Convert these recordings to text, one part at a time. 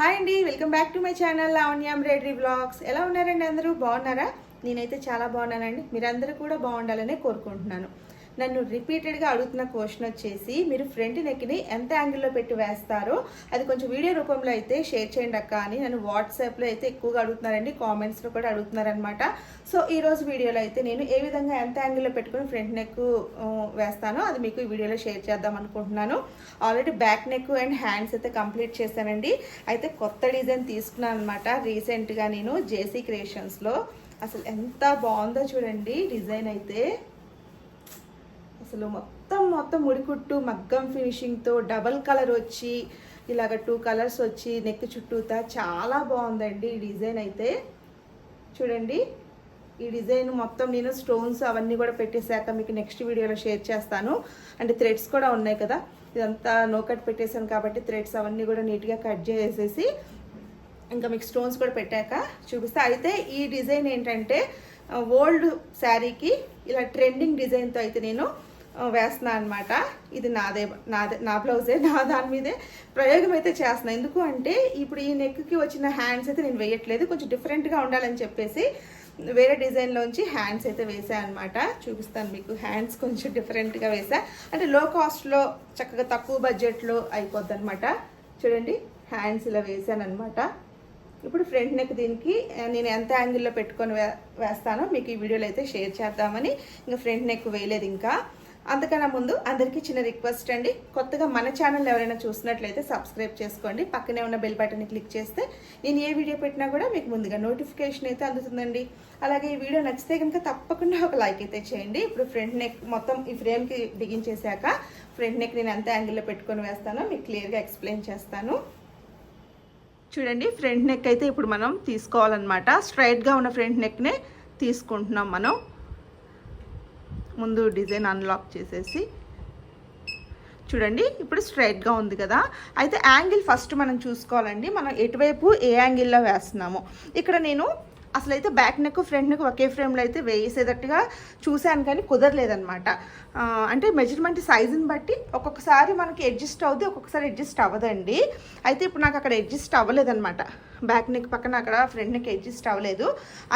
Hi అండి welcome back to my channel Lavanya embroidery blogs ఎలా ఉన్నారండి అందరూ? బాగున్నారా? నేనైతే చాలా బాగున్నానండి. మీరందరూ కూడా బాగుండాలని కోరుకుంటున్నాను. నన్ను రిపీటెడ్గా అడుగుతున్న క్వశ్చన్ వచ్చేసి మీరు ఫ్రంట్ నెక్ని ఎంత యాంగిల్లో పెట్టి వేస్తారో అది కొంచెం వీడియో రూపంలో అయితే షేర్ చేయండి అక్క అని నన్ను వాట్సాప్లో అయితే ఎక్కువగా అడుగుతున్నారండి కామెంట్స్లో కూడా అడుగుతున్నారనమాట సో ఈరోజు వీడియోలో అయితే నేను ఏ విధంగా ఎంత యాంగిల్లో పెట్టుకుని ఫ్రంట్ నెక్ వేస్తానో అది మీకు ఈ వీడియోలో షేర్ చేద్దాం అనుకుంటున్నాను. Already back neck and hands అయితే కంప్లీట్ చేశానండి. అయితే కొత్త డిజైన్ తీసుకున్నాను అనమాట రీసెంట్గా నేను జేసీ క్రియేషన్స్లో అసలు ఎంత బాగుందో చూడండి డిజైన్ అయితే. అసలు మొత్తం మొత్తం ముడికుట్టు మగ్గం ఫినిషింగ్తో డబల్ కలర్ వచ్చి ఇలాగ టూ కలర్స్ వచ్చి నెక్ చుట్టూతా చాలా బాగుందండి ఈ డిజైన్ అయితే. చూడండి ఈ డిజైన్ మొత్తం నేను స్టోన్స్ అవన్నీ కూడా పెట్టేశాక మీకు నెక్స్ట్ వీడియోలో షేర్ చేస్తాను. అంటే థ్రెడ్స్ కూడా ఉన్నాయి కదా ఇదంతా నోకట్ పెట్టేశాను కాబట్టి థ్రెడ్స్ అవన్నీ కూడా నీట్గా కట్ చేసేసి ఇంకా మీకు స్టోన్స్ కూడా పెట్టాక చూపిస్తా. అయితే ఈ డిజైన్ ఏంటంటే ఓల్డ్ శారీకి ఇలా ట్రెండింగ్ డిజైన్తో అయితే నేను వేస్తున్నాను వేస్తున్నా అనమాట ఇది నాదే నాదే నా బ్లౌజే నా దాని మీదే ప్రయోగం అయితే చేస్తున్నా. ఎందుకు అంటే ఇప్పుడు ఈ నెక్కి వచ్చిన హ్యాండ్స్ అయితే నేను వేయట్లేదు. కొంచెం డిఫరెంట్గా ఉండాలని చెప్పేసి వేరే డిజైన్లోంచి హ్యాండ్స్ అయితే వేసాను అనమాట చూపిస్తాను మీకు. హ్యాండ్స్ కొంచెం డిఫరెంట్గా వేసా అంటే లో కాస్ట్లో చక్కగా తక్కువ బడ్జెట్లో అయిపోద్ది అనమాట చూడండి హ్యాండ్స్ ఇలా వేసాను అనమాట ఇప్పుడు ఫ్రంట్ నెక్ దీనికి నేను ఎంత యాంగిల్లో పెట్టుకొని వేస్తానో మీకు ఈ వీడియోలో అయితే షేర్ చేద్దామని. ఇంకా ఫ్రంట్ నెక్ వేయలేదు ఇంకా. అంతకన్నా ముందు అందరికీ చిన్న రిక్వెస్ట్ అండి. కొత్తగా మన ఛానల్ ఎవరైనా చూసినట్లయితే సబ్స్క్రైబ్ చేసుకోండి. పక్కనే ఉన్న బెల్ బటన్ని క్లిక్ చేస్తే నేను ఏ వీడియో పెట్టినా కూడా మీకు ముందుగా నోటిఫికేషన్ అయితే అందుతుందండి. అలాగే ఈ వీడియో నచ్చితే కనుక తప్పకుండా ఒక లైక్ అయితే చేయండి. ఇప్పుడు ఫ్రంట్ నెక్ మొత్తం ఈ ఫ్రేమ్కి బిగించేశాక ఫ్రంట్ నెక్ నేను ఎంత యాంగిల్లో పెట్టుకొని వేస్తానో మీకు క్లియర్గా ఎక్స్ప్లెయిన్ చేస్తాను. చూడండి ఫ్రంట్ నెక్ అయితే ఇప్పుడు మనం తీసుకోవాలన్నమాట. స్ట్రైట్గా ఉన్న ఫ్రంట్ నెక్నే తీసుకుంటున్నాం మనం. ముందు డిజైన్ అన్లాక్ చేసేసి. చూడండి ఇప్పుడు స్ట్రైట్గా ఉంది కదా. అయితే యాంగిల్ ఫస్ట్ మనం చూసుకోవాలండి. మనం ఎటువైపు ఏ యాంగిల్లో వేస్తున్నాము. ఇక్కడ నేను అసలు అయితే బ్యాక్ నెక్ ఫ్రంట్ నెక్ ఒకే ఫ్రేమ్లో అయితే వేసేటట్టుగా చూశాను కానీ కుదరలేదనమాట అంటే మెజర్మెంట్ సైజుని బట్టి ఒక్కొక్కసారి మనకి అడ్జస్ట్ అవుద్ది ఒక్కొక్కసారి అడ్జస్ట్ అవ్వదండి. అయితే ఇప్పుడు నాకు అక్కడ అడ్జస్ట్ అవ్వలేదనమాట బ్యాక్ నెక్ పక్కన అక్కడ ఫ్రంట్ నెక్ అడ్జస్ట్ అవ్వలేదు.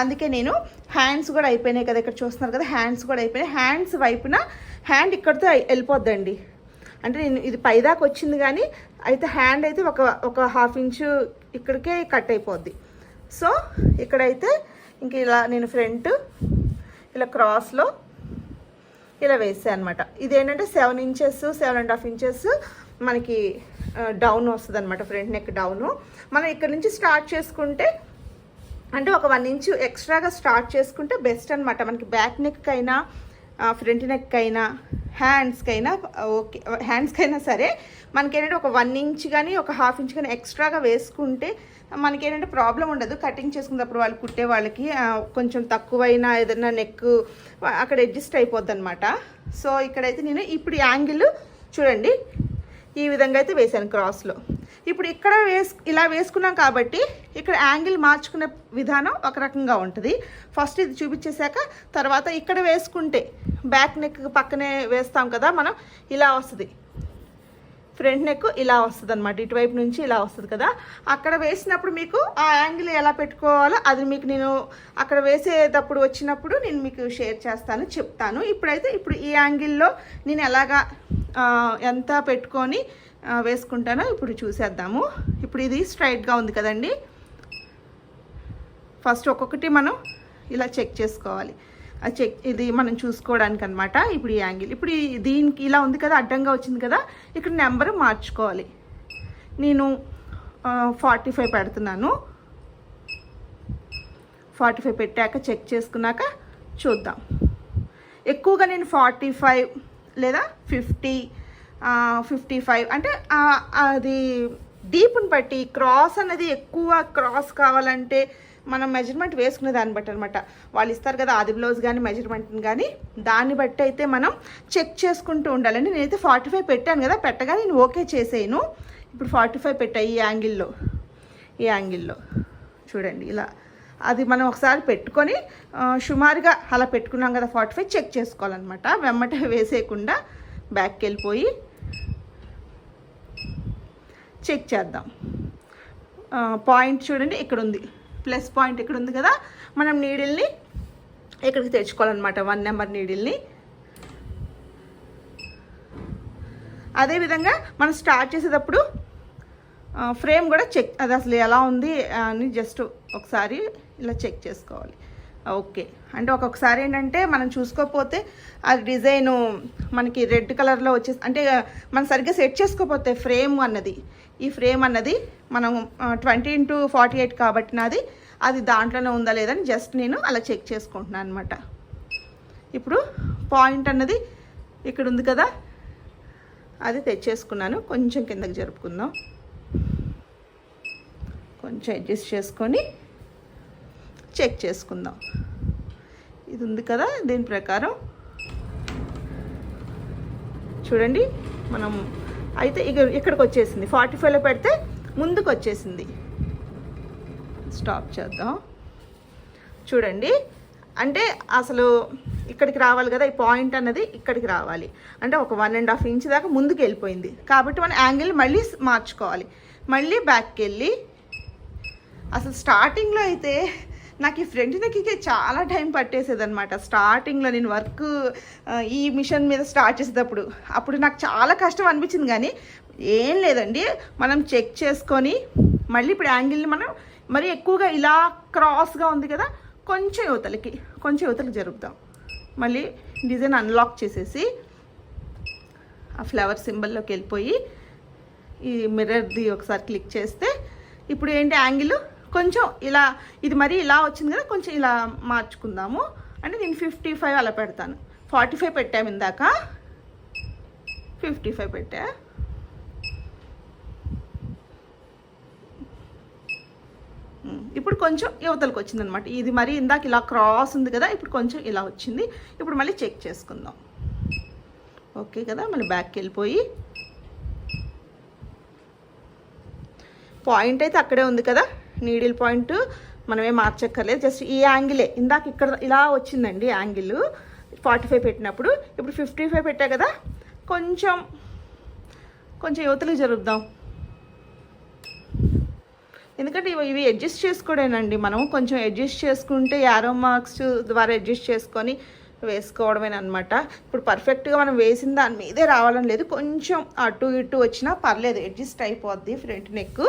అందుకే నేను హ్యాండ్స్ కూడా అయిపోయినాయి కదా ఇక్కడ చూస్తున్నారు కదా హ్యాండ్స్ కూడా అయిపోయినాయి. హ్యాండ్స్ వైపున హ్యాండ్ ఇక్కడితో వెళ్ళిపోద్దండి. అంటే నేను ఇది పైదాకా వచ్చింది కానీ అయితే హ్యాండ్ అయితే ఒక ఒక హాఫ్ ఇంచు ఇక్కడికే కట్ అయిపోద్ది. సో ఇక్కడైతే ఇంక ఇలా నేను ఫ్రంట్ ఇలా క్రాస్లో ఇలా వేసాను అనమాట ఇదేంటంటే seven inches seven and half inches మనకి డౌన్ వస్తుంది అనమాట ఫ్రంట్ నెక్ డౌను. మనం ఇక్కడ నుంచి స్టార్ట్ చేసుకుంటే అంటే ఒక వన్ ఇంచు ఎక్స్ట్రాగా స్టార్ట్ చేసుకుంటే బెస్ట్ అనమాట మనకి బ్యాక్ నెక్ అయినా ఫ్రంట్ నెక్ అయినా హ్యాండ్స్కి అయినా ఓకే హ్యాండ్స్కి అయినా సరే మనకేంటంటే ఒక వన్ ఇంచ్ కానీ ఒక హాఫ్ ఇంచ్ కానీ ఎక్స్ట్రాగా వేసుకుంటే మనకేంటంటే ప్రాబ్లం ఉండదు. కటింగ్ చేసుకున్నప్పుడు వాళ్ళు కుట్టే వాళ్ళకి కొంచెం తక్కువైనా ఏదైనా నెక్ అక్కడ అడ్జస్ట్ అయిపోద్ది అనమాట సో ఇక్కడైతే నేను ఇప్పుడు యాంగిల్ చూడండి. ఈ విధంగా అయితే వేసాను క్రాస్లో ఇప్పుడు ఇక్కడ వేస్ ఇలా వేసుకున్నాం కాబట్టి ఇక్కడ యాంగిల్ మార్చుకునే విధానం ఒక రకంగా ఉంటుంది. ఫస్ట్ ఇది చూపించేశాక తర్వాత ఇక్కడ వేసుకుంటే బ్యాక్ నెక్ పక్కనే వేస్తాం కదా మనం ఇలా వస్తుంది. ఫ్రంట్ నెక్ ఇలా వస్తుంది అనమాట ఇటువైపు నుంచి ఇలా వస్తుంది కదా. అక్కడ వేసినప్పుడు మీకు ఆ యాంగిల్ ఎలా పెట్టుకోవాలో అది మీకు నేను అక్కడ వేసేటప్పుడు వచ్చినప్పుడు నేను మీకు షేర్ చేస్తాను చెప్తాను. ఇప్పుడైతే ఇప్పుడు ఈ యాంగిల్లో నేను ఎలాగా ఎంత పెట్టుకొని వేసుకుంటానో ఇప్పుడు చూసేద్దాము. ఇప్పుడు ఇది స్ట్రైట్గా ఉంది కదండి. ఫస్ట్ ఒక్కొక్కటి మనం ఇలా చెక్ చేసుకోవాలి. చెక్ ఇది మనం చూసుకోవడానికి అనమాట ఇప్పుడు ఈ యాంగిల్ ఇప్పుడు ఈ- దీనికి ఇలా ఉంది కదా అడ్డంగా వచ్చింది కదా ఇక్కడ నెంబర్ మార్చుకోవాలి. నేను ఫార్టీ ఫైవ్ పెడుతున్నాను. ఫార్టీ ఫైవ్ పెట్టాక చెక్ చేసుకున్నాక చూద్దాం. ఎక్కువగా నేను ఫార్టీ ఫైవ్ లేదా ఫిఫ్టీ ఫిఫ్టీ ఫైవ్ అంటే అది డీప్ని బట్టి క్రాస్ అనేది ఎక్కువ క్రాస్ కావాలంటే మనం మెజర్మెంట్ వేసుకునే దాన్ని బట్టి అనమాట వాళ్ళు ఇస్తారు కదా ఆది బ్లౌజ్ కానీ మెజర్మెంట్ కానీ దాన్ని బట్టి అయితే మనం చెక్ చేసుకుంటూ ఉండాలండి. నేనైతే ఫార్టీ ఫైవ్ పెట్టాను కదా పెట్టగా నేను ఓకే చేసేయను. ఇప్పుడు ఫార్టీ ఫైవ్ పెట్టాయి ఈ యాంగిల్లో ఈ యాంగిల్లో చూడండి ఇలా. అది మనం ఒకసారి పెట్టుకొని సుమారుగా అలా పెట్టుకున్నాం కదా ఫార్టీ ఫైవ్ చెక్ చేసుకోవాలన్నమాట. వెమ్మట వేసేయకుండా బ్యాక్కి వెళ్ళిపోయి చెక్ చేద్దాం. పాయింట్ చూడండి ఇక్కడ ఉంది. ప్లస్ పాయింట్ ఇక్కడ ఉంది కదా మనం నీడిల్ని ఇక్కడికి తెచ్చుకోవాలన్నమాట వన్ నెంబర్ నీడిల్ని. అదేవిధంగా మనం స్టార్ట్ చేసేటప్పుడు ఫ్రేమ్ కూడా చెక్ అది అసలు ఎలా ఉంది అని జస్ట్ ఒకసారి ఇలా చెక్ చేసుకోవాలి. ఓకే. అంటే ఒక్కొక్కసారి ఏంటంటే మనం చూసుకోకపోతే అది డిజైను మనకి రెడ్ కలర్లో వచ్చేసి అంటే మనం సరిగ్గా సెట్ చేసుకోకపోతే ఫ్రేమ్ అన్నది ఈ ఫ్రేమ్ అన్నది మనం ట్వంటీ ఇంటూ ఫార్టీ ఎయిట్ కాబట్టి నాది అది దాంట్లోనే ఉందా లేదని జస్ట్ నేను అలా చెక్ చేసుకుంటున్నాను అనమాట ఇప్పుడు పాయింట్ అన్నది ఇక్కడ ఉంది కదా అది తెచ్చేసుకున్నాను. కొంచెం కిందకి జరుపుకుందాం. కొంచెం అడ్జస్ట్ చేసుకొని చెక్ చేసుకుందాం. ఇది ఉంది కదా దీని ప్రకారం. చూడండి మనం అయితే ఇక ఇక్కడికి వచ్చేసింది ఫార్టీ ఫైవ్లో పెడితే ముందుకు వచ్చేసింది స్టాప్ చేద్దాం. చూడండి. అంటే అసలు ఇక్కడికి రావాలి కదా ఈ పాయింట్ అన్నది ఇక్కడికి రావాలి. అంటే ఒక వన్ అండ్ హాఫ్ ఇంచ్ దాకా ముందుకు వెళ్ళిపోయింది కాబట్టి మన యాంగిల్ మళ్ళీ మార్చుకోవాలి. మళ్ళీ బ్యాక్కి వెళ్ళి అసలు స్టార్టింగ్లో అయితే నాకు ఈ ఫ్రంట్ నెక్కి చాలా టైం పట్టేసేదనమాట స్టార్టింగ్లో నేను వర్క్ ఈ మిషన్ మీద స్టార్ట్ చేసేటప్పుడు. అప్పుడు నాకు చాలా కష్టం అనిపించింది కానీ ఏం లేదండి. మనం చెక్ చేసుకొని మళ్ళీ ఇప్పుడు యాంగిల్ని మనం మరి ఎక్కువగా ఇలా క్రాస్గా ఉంది కదా కొంచెం యువతలకి కొంచెం యువతలకి జరుపుదాం. మళ్ళీ డిజైన్ అన్లాక్ చేసేసి ఆ ఫ్లవర్ సింబల్లోకి వెళ్ళిపోయి ఈ మిర్రర్ది ఒకసారి క్లిక్ చేస్తే ఇప్పుడు ఏంటి యాంగిల్? కొంచెం ఇలా ఇది మరీ ఇలా వచ్చింది కదా కొంచెం ఇలా మార్చుకుందాము. అంటే నేను ఫిఫ్టీ ఫైవ్ అలా పెడతాను. ఫార్టీ ఫైవ్ పెట్టాము ఇందాక. ఫిఫ్టీ ఫైవ్ పెట్టా ఇప్పుడు కొంచెం యువతలకు వచ్చిందనమాట. ఇది మరి ఇందాక ఇలా క్రాస్ ఉంది కదా ఇప్పుడు కొంచెం ఇలా వచ్చింది. ఇప్పుడు మళ్ళీ చెక్ చేసుకుందాం. ఓకే కదా మళ్ళీ బ్యాక్కి వెళ్ళిపోయి. పాయింట్ అయితే అక్కడే ఉంది కదా. నీడిల్ పాయింట్ మనమే మార్చక్కర్లేదు. జస్ట్ ఈ యాంగిలే. ఇందాక ఇక్కడ ఇలా వచ్చిందండి యాంగిల్. ఫార్టీ ఫైవ్ పెట్టినప్పుడు. ఇప్పుడు ఫిఫ్టీ ఫైవ్ పెట్టా కదా. కొంచెం కొంచెం యువతలు జరుపుదాం. ఎందుకంటే ఇవి ఇవి అడ్జస్ట్ చేసుకోవడేనండి మనం. కొంచెం అడ్జస్ట్ చేసుకుంటే యారో మార్క్స్ ద్వారా అడ్జస్ట్ చేసుకొని వేసుకోవడమేనమాట ఇప్పుడు పర్ఫెక్ట్గా మనం వేసిన దాని మీదే రావాలని లేదు. కొంచెం అటు ఇటు వచ్చినా పర్లేదు. అడ్జస్ట్ అయిపోద్ది ఫ్రంట్ నెక్.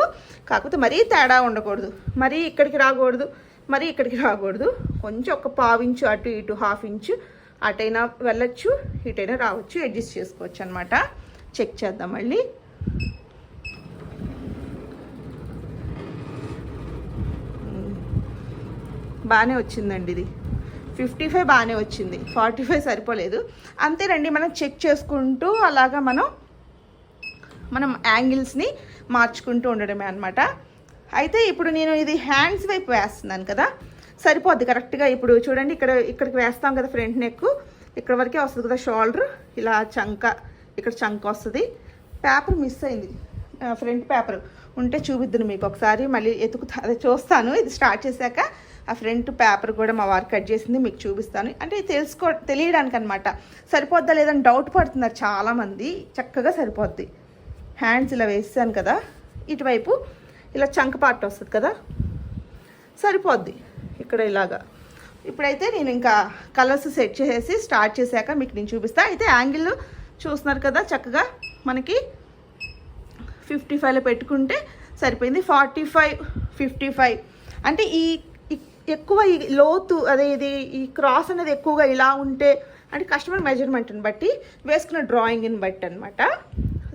కాకపోతే మరీ తేడా ఉండకూడదు. మరీ ఇక్కడికి రాకూడదు. మరీ ఇక్కడికి రాకూడదు. కొంచెం ఒక పావు ఇంచు అటు ఇటు హాఫ్ ఇంచు అటైనా వెళ్ళచ్చు ఇటైనా రావచ్చు. అడ్జస్ట్ చేసుకోవచ్చు అనమాట చెక్ చేద్దాం మళ్ళీ. బాగానే వచ్చిందండి ఇది. ఫిఫ్టీ ఫైవ్ బాగానే వచ్చింది. ఫార్టీ ఫైవ్ సరిపోలేదు. అంతేనండి మనం చెక్ చేసుకుంటూ అలాగా మనం మనం యాంగిల్స్ని మార్చుకుంటూ ఉండడమే అనమాట అయితే ఇప్పుడు నేను ఇది హ్యాండ్స్ వైపు వేస్తున్నాను కదా సరిపోద్ది కరెక్ట్గా. ఇప్పుడు చూడండి ఇక్కడ ఇక్కడికి వేస్తాం కదా ఫ్రంట్ నెక్ ఇక్కడ వరకే వస్తుంది కదా షోల్డర్ ఇలా చంక ఇక్కడ చంక వస్తుంది. పేపర్ మిస్ అయింది. ఫ్రంట్ పేపర్ ఉంటే చూపిద్దును మీకు ఒకసారి మళ్ళీ ఎతుకుతా అదే చూస్తాను. ఇది స్టార్ట్ చేశాక ఆ ఫ్రంట్ పేపర్ కూడా మా వారు కట్ చేసింది మీకు చూపిస్తాను. అంటే తెలుసుకో తెలియడానికి అనమాట సరిపోద్దా లేదని డౌట్ పడుతున్నారు చాలామంది. చక్కగా సరిపోద్ది. హ్యాండ్స్ ఇలా వేసాను కదా ఇటువైపు ఇలా చంక పార్ట్ వస్తుంది కదా సరిపోద్ది ఇక్కడ ఇలాగా. ఇప్పుడైతే నేను ఇంకా కలర్స్ సెట్ చేసేసి స్టార్ట్ చేశాక మీకు నేను చూపిస్తా. అయితే యాంగిల్ చూస్తున్నారు కదా చక్కగా మనకి ఫిఫ్టీ ఫైవ్లో పెట్టుకుంటే సరిపోయింది. Forty five fifty five. అంటే ఈ ఈ- ఎక్కువ ఈ లోతు అదే ఇది ఈ క్రాస్ అనేది ఎక్కువగా ఇలా ఉంటే అంటే కస్టమర్ మెజర్మెంట్ని బట్టి వేసుకున్న డ్రాయింగ్ని బట్టి అనమాట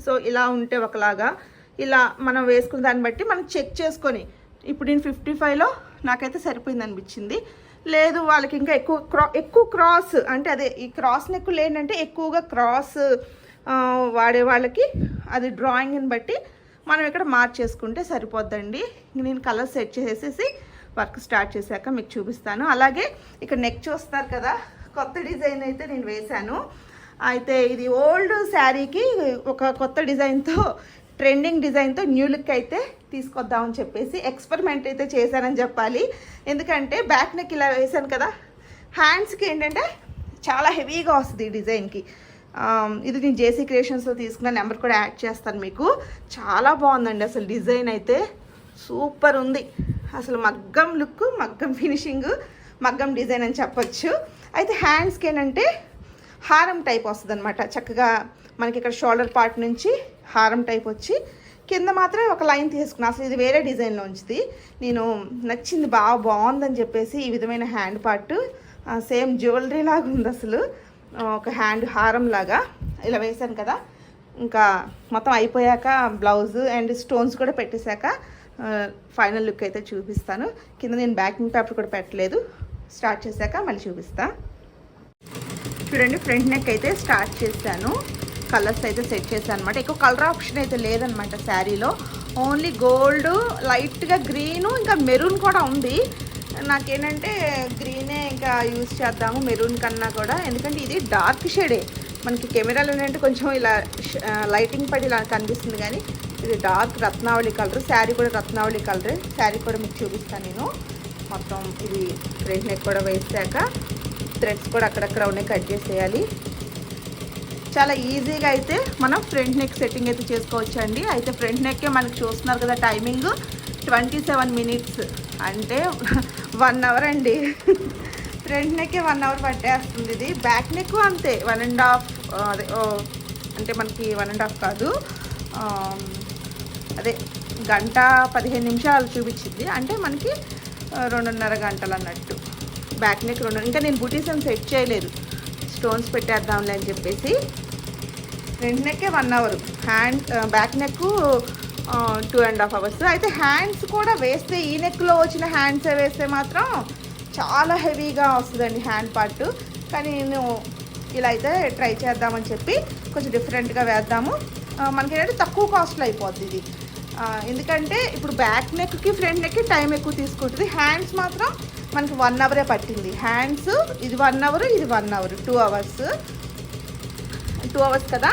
సో ఇలా ఉంటే ఒకలాగా ఇలా మనం వేసుకున్న దాన్ని బట్టి మనం చెక్ చేసుకొని ఇప్పుడు నేను ఫిఫ్టీ ఫైవ్లో నాకైతే సరిపోయింది అనిపించింది. లేదు వాళ్ళకి ఇంకా ఎక్కువ క్రా ఎక్కువ క్రాస్ అంటే అదే ఈ క్రాస్ నెక్కులు లేనంటే ఎక్కువగా క్రాస్ వాడే వాళ్ళకి అది డ్రాయింగ్ని బట్టి మనం ఇక్కడ మార్చేసుకుంటే సరిపోద్దండి. నేను కలర్ సెట్ చేసేసి వర్క్ స్టార్ట్ చేశాక మీకు చూపిస్తాను. అలాగే ఇక్కడ నెక్ చూస్తారు కదా కొత్త డిజైన్ అయితే నేను వేశాను. అయితే ఇది ఓల్డ్ శారీకి ఒక కొత్త డిజైన్తో ట్రెండింగ్ డిజైన్తో న్యూ లుక్ అయితే తీసుకొద్దామని చెప్పేసి ఎక్స్పెరిమెంట్ అయితే చేశానని చెప్పాలి. ఎందుకంటే బ్యాక్ నెక్ ఇలా వేశాను కదా హ్యాండ్స్కి ఏంటంటే చాలా హెవీగా వస్తుంది ఈ డిజైన్కి. ఇది నేను జేసీ క్రియేషన్స్లో తీసుకున్న నెంబర్ కూడా యాడ్ చేస్తాను మీకు. చాలా బాగుందండి అసలు డిజైన్ అయితే. సూపర్ ఉంది. అసలు మగ్గం లుక్ మగ్గం ఫినిషింగ్ మగ్గం డిజైన్ అని చెప్పొచ్చు. అయితే హ్యాండ్స్కి ఏంటంటే హారం టైప్ వస్తుంది అనమాట చక్కగా మనకి ఇక్కడ షోల్డర్ పార్ట్ నుంచి హారం టైప్ వచ్చి కింద మాత్రం ఒక లైన్ తీసుకున్నా. అసలు ఇది వేరే డిజైన్లో ఉంచుది. నేను నచ్చింది బాగా బాగుందని చెప్పేసి ఈ విధమైన హ్యాండ్ పార్ట్ సేమ్ జ్యువెలరీ లాగా ఉంది అసలు. ఒక హ్యాండ్ హారం లాగా ఇలా వేశాను కదా. ఇంకా మొత్తం అయిపోయాక బ్లౌజ్ అండ్ స్టోన్స్ కూడా పెట్టేశాక ఫైనల్ లుక్ అయితే చూపిస్తాను. కింద నేను బ్యాకింగ్ పేపర్ కూడా పెట్టలేదు. స్టార్ట్ చేశాక మళ్ళీ చూపిస్తా. చూడండి ఫ్రంట్ నెక్ అయితే స్టార్ట్ చేశాను. కలర్స్ అయితే సెట్ చేశాను అనమాట ఎక్కువ కలర్ ఆప్షన్ అయితే లేదనమాట శారీలో. ఓన్లీ గోల్డ్ లైట్గా గ్రీను ఇంకా మెరూన్ కూడా ఉంది. నాకేంటంటే గ్రీనే ఇంకా యూజ్ చేద్దాము మెరూన్ కన్నా కూడా. ఎందుకంటే ఇది డార్క్ షేడే మనకి కెమెరాలో ఏంటంటే కొంచెం ఇలా లైటింగ్ పడి ఇలా కనిపిస్తుంది కానీ ఇది డార్క్ రత్నావళి కలర్ శారీ కూడా రత్నావళి కలర్ శారీ కూడా మీకు చూపిస్తాను నేను. మొత్తం ఇది ఫ్రెండ్ నెక్ కూడా వేసాక థ్రెడ్స్ కూడా అక్కడక్కడ ఉన్నాయి కట్ చేసేయాలి. చాలా ఈజీగా అయితే మనం ఫ్రంట్ నెక్ సెట్టింగ్ అయితే చేసుకోవచ్చండి. అయితే ఫ్రంట్ నెక్కే మనకి చూస్తున్నారు కదా టైమింగ్ ట్వంటీ సెవెన్ మినిట్స్ అంటే వన్ అవర్ అండి. ఫ్రంట్ నెక్కే వన్ అవర్ పట్టేస్తుంది ఇది. బ్యాక్ నెక్ అంతే వన్ అండ్ హాఫ్ అదే ఓ, అంటే మనకి వన్ అండ్ హాఫ్ కాదు. అదే గంట పదిహేను నిమిషాలు చూపించింది. అంటే మనకి రెండున్నర గంటలు అన్నట్టు. బ్యాక్ నెక్ రెండు ఇంకా నేను బుటీస్ సెట్ చేయలేదు. స్టోన్స్ పెట్టేద్దాంలే అని చెప్పేసి. Front నెక్కే one hour hand back neck two and half hours అయితే హ్యాండ్స్ కూడా వేస్తే ఈ నెక్లో వచ్చిన హ్యాండ్స్ వేస్తే మాత్రం చాలా హెవీగా వస్తుందండి హ్యాండ్ పార్ట్ కానీ నేను ఇలా అయితే ట్రై చేద్దామని చెప్పి కొంచెం డిఫరెంట్గా వేద్దాము. మనకి ఏంటంటే తక్కువ కాస్ట్లో అయిపోద్ది ఇది. ఎందుకంటే ఇప్పుడు బ్యాక్ నెక్కి ఫ్రంట్ నెక్కి టైం ఎక్కువ తీసుకుంటుంది. హ్యాండ్స్ మాత్రం మనకి వన్ అవరే పట్టింది. హ్యాండ్స్ ఇది వన్ అవర్ ఇది one hour two hours two hours కదా?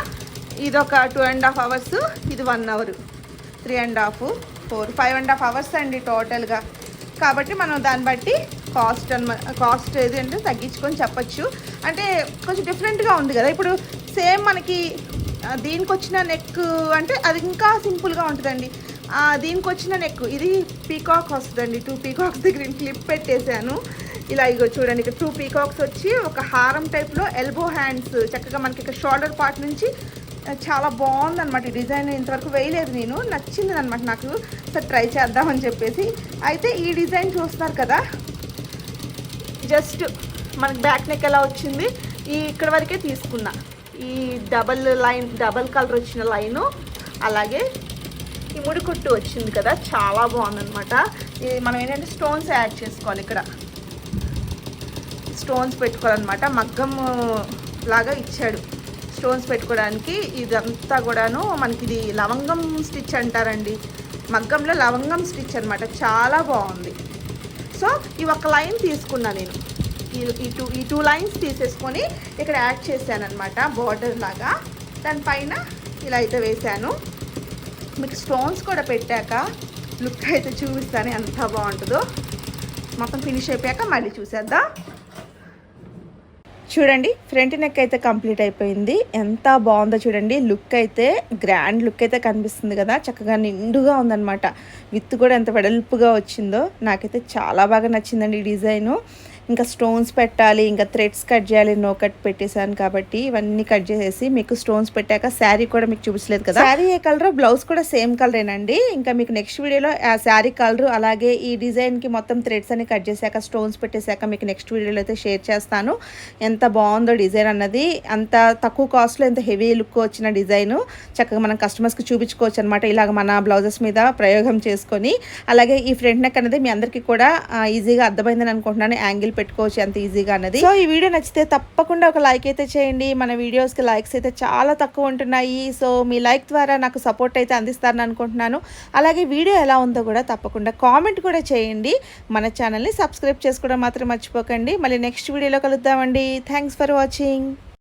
ఇది ఒక టూ అండ్ హాఫ్ అవర్స్ ఇది one hour three and half four five and half hours అండి టోటల్గా కాబట్టి మనం దాన్ని బట్టి కాస్ట్ అన్న కాస్ట్ ఏది అంటే తగ్గించుకొని చెప్పచ్చు. అంటే కొంచెం డిఫరెంట్గా ఉంది కదా? ఇప్పుడు సేమ్ మనకి దీనికి వచ్చిన నెక్ అంటే అది ఇంకా సింపుల్గా ఉంటుందండి. దీనికి వచ్చిన నెక్ ఇది పీకాక్ వస్తుందండి. టూ పీకాక్స్ దగ్గర క్లిప్ పెట్టేశాను. ఇలా ఇగో చూడండి ఇక్కడ టూ పీకాక్స్ వచ్చి ఒక హారం టైప్లో ఎల్బో హ్యాండ్స్ చక్కగా మనకి ఇక్కడ షోల్డర్ పార్ట్ నుంచి చాలా బాగుంది అనమాట ఈ డిజైన్. ఇంతవరకు వేయలేదు నేను నచ్చింది అనమాట నాకు. సార్ ట్రై చేద్దామని చెప్పేసి. అయితే ఈ డిజైన్ చూస్తున్నారు కదా జస్ట్ మనకి బ్యాక్ నెక్ ఎలా వచ్చింది ఈ ఇక్కడ వరకే తీసుకున్నా. ఈ డబల్ లైన్ డబల్ కలర్ వచ్చిన లైను. అలాగే ఈ ముడి కుట్టు వచ్చింది కదా చాలా బాగుందనమాట ఇది మనం ఏంటంటే స్టోన్స్ యాడ్ చేసుకోవాలి ఇక్కడ. స్టోన్స్ పెట్టుకోవాలన్నమాట. మగ్గం లాగా ఇచ్చాడు స్టోన్స్ పెట్టుకోవడానికి. ఇదంతా కూడాను మనకి ఇది లవంగం స్టిచ్ అంటారండి. మగ్గంలో లవంగం స్టిచ్ అనమాట చాలా బాగుంది. సో ఈ ఒక లైన్ తీసుకున్నా నేను. ఈ టూ ఈ టూ లైన్స్ తీసేసుకొని ఇక్కడ యాడ్ చేశాను అనమాట బార్డర్ లాగా. దానిపైన ఇలా అయితే వేశాను. మీకు స్టోన్స్ కూడా పెట్టాక లుక్ అయితే చూపిస్తాను ఎంత బాగుంటుందో. మొత్తం ఫినిష్ అయిపోయాక మళ్ళీ చూసేద్దాం. చూడండి ఫ్రంట్ నెక్ అయితే కంప్లీట్ అయిపోయింది. ఎంత బాగుందో చూడండి లుక్ అయితే గ్రాండ్ లుక్ అయితే కనిపిస్తుంది కదా. చక్కగా నిండుగా ఉందన్నమాట. విత్ కూడా ఎంత వెడల్పుగా వచ్చిందో నాకైతే చాలా బాగా నచ్చిందండి ఈ డిజైను. ఇంకా స్టోన్స్ పెట్టాలి ఇంకా థ్రెడ్స్ కట్ చేయాలి నో కట్ పెట్టేశాను కాబట్టి ఇవన్నీ కట్ చేసేసి మీకు స్టోన్స్ పెట్టాక శారీ కూడా మీకు చూపించలేదు కదా. శారీ ఏ కలర్ బ్లౌజ్ కూడా సేమ్ కలరేనండి ఇంకా మీకు నెక్స్ట్ వీడియోలో ఆ శారీ కలర్ అలాగే ఈ డిజైన్కి మొత్తం థ్రెడ్స్ అని కట్ చేశాక స్టోన్స్ పెట్టేశాక మీకు నెక్స్ట్ వీడియోలో అయితే షేర్ చేస్తాను. ఎంత బాగుందో డిజైన్ అన్నది. అంత తక్కువ కాస్ట్లో ఎంత హెవీ లుక్ వచ్చిన డిజైన్ చక్కగా మనం కస్టమర్స్కి చూపించుకోవచ్చు అనమాట ఇలాగ మన బ్లౌజెస్ మీద ప్రయోగం చేసుకొని. అలాగే ఈ ఫ్రంట్ నెక్ అనేది మీ అందరికీ కూడా ఈజీగా అర్థమైందని అనుకుంటున్నాను. యాంగిల్ పెట్టుకోవచ్చు ఎంత ఈజీగా అన్నది. సో ఈ వీడియో నచ్చితే తప్పకుండా ఒక లైక్ అయితే చేయండి. మన వీడియోస్కి లైక్స్ అయితే చాలా తక్కువ ఉంటున్నాయి. సో మీ లైక్ ద్వారా నాకు సపోర్ట్ అయితే అందిస్తారని అనుకుంటున్నాను. అలాగే వీడియో ఎలా ఉందో కూడా తప్పకుండా కామెంట్ కూడా చేయండి. మన ఛానల్ని సబ్స్క్రైబ్ చేసుకోవడం మాత్రం మర్చిపోకండి. మళ్ళీ నెక్స్ట్ వీడియోలో కలుద్దామండి. Thanks for watching